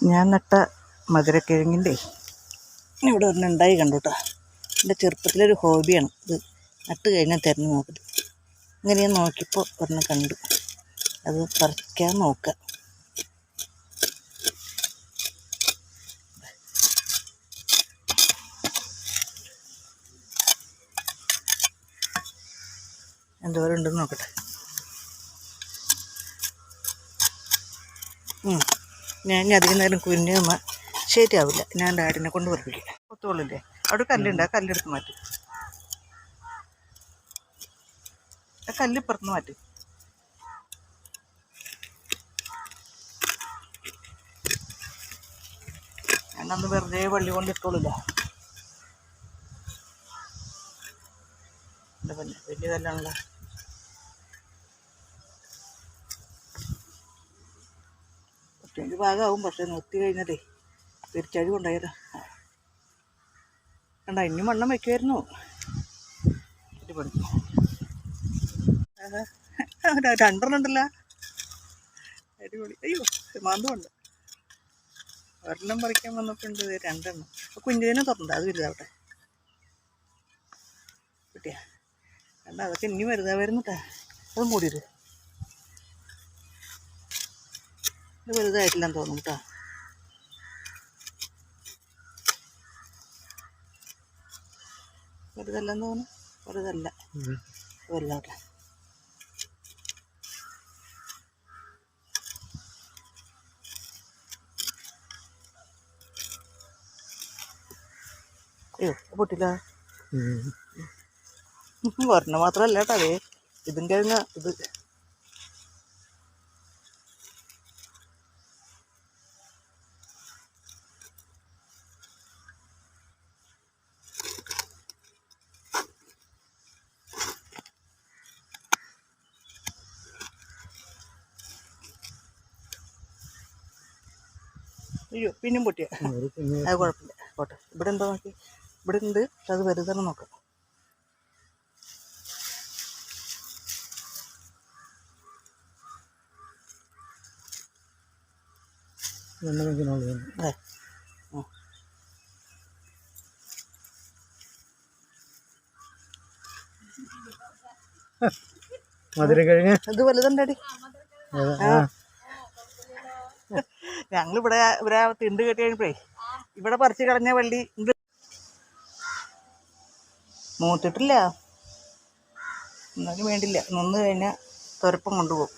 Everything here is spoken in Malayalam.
ഞാൻ നട്ട മധുരക്കിഴങ്ങിന്റെ ഇവിടെ ഒരെണ്ണം ഉണ്ടായി കണ്ടു കേട്ടോ എന്റെ ചെറുപ്പത്തിലൊരു ഹോബിയാണ് ഇത്. നട്ട് കഴിഞ്ഞാൽ തിരഞ്ഞു നോക്കൽ ഇങ്ങനെ ഞാൻ നോക്കിയപ്പോൾ ഒരെണ്ണം കണ്ടു. അത് പറിക്കാൻ നോക്കുക. എന്തോരം ഉണ്ടെന്ന് നോക്കട്ടെ. ഞാൻ അധികം നേരം കുഞ്ഞ് നിന്നാൽ ശരിയാവില്ല. ഞാൻ ഡാഡിനെ കൊണ്ട് പറപ്പിക്കാം കൊത്തോളില്ലേ അവിടെ കല്ലുണ്ട്. ആ കല്ലെടുത്ത് മാറ്റി. ആ കല്ല് ഇപ്പുറത്ത് മാറ്റി. ഞാനന്ന് വെറുതെ വള്ളി കൊണ്ട് ഇട്ടോളില്ല. വലിയ കല്ലാണല്ലോ പത്തിന്റെ ഭാഗമാവും പക്ഷേ നിർത്തി കഴിഞ്ഞതേ തിരിച്ചഴിവ് ഉണ്ടായതാ കണ്ട ഇനി വണ്ണം വയ്ക്കുമായിരുന്നു. രണ്ടെണ്ണം ഉണ്ടല്ലോ. അടിപൊളി. അയ്യോ മാന്തമുണ്ട് ഒരെണ്ണം പറിക്കാൻ ദേ രണ്ടെണ്ണം. അപ്പോൾ കുഞ്ഞിനെ തുറന്നുണ്ട് അത് വലുതാവട്ടെ. കിട്ടിയാ. കണ്ട അതൊക്കെ ഇനി വലുതാവായിരുന്നു കേട്ടാ അത് മൂടിയത് ഇത് വലുതായിട്ടില്ലെന്ന് തോന്നും കേട്ടോ. വലുതല്ലെന്ന് തോന്നുന്നു. വലുതല്ല. വലുതാവട്ടെ. അയ്യോ പൊട്ടില്ല. ഒരെണ്ണം മാത്രമല്ല കേട്ടോ. അതേ ഇതും കഴിഞ്ഞ ഇത് അയ്യോ പിന്നെയും പൊട്ടിയ. അത് കുഴപ്പമില്ല. പോട്ടെ. ഇവിടെ എന്താ നോക്കി? ഇവിടെ ഉണ്ട് പക്ഷെ അത് വലുതാണ് നോക്കാം. അതെ ആ. മധുരക്കിഴങ്ങ്? ഇത് വലുതുണ്ടടി. ഞങ്ങളിവിടെ ഇവിടെ തിണ്ട് കെട്ടി കഴിഞ്ഞപ്പോഴേ ഇവിടെ പറിച്ച് കളഞ്ഞ വള്ളി മൂത്തിട്ടില്ല. എന്നാലും വേണ്ടില്ല. നിന്ന് കഴിഞ്ഞാൽ തുരപ്പം കൊണ്ടുപോകും.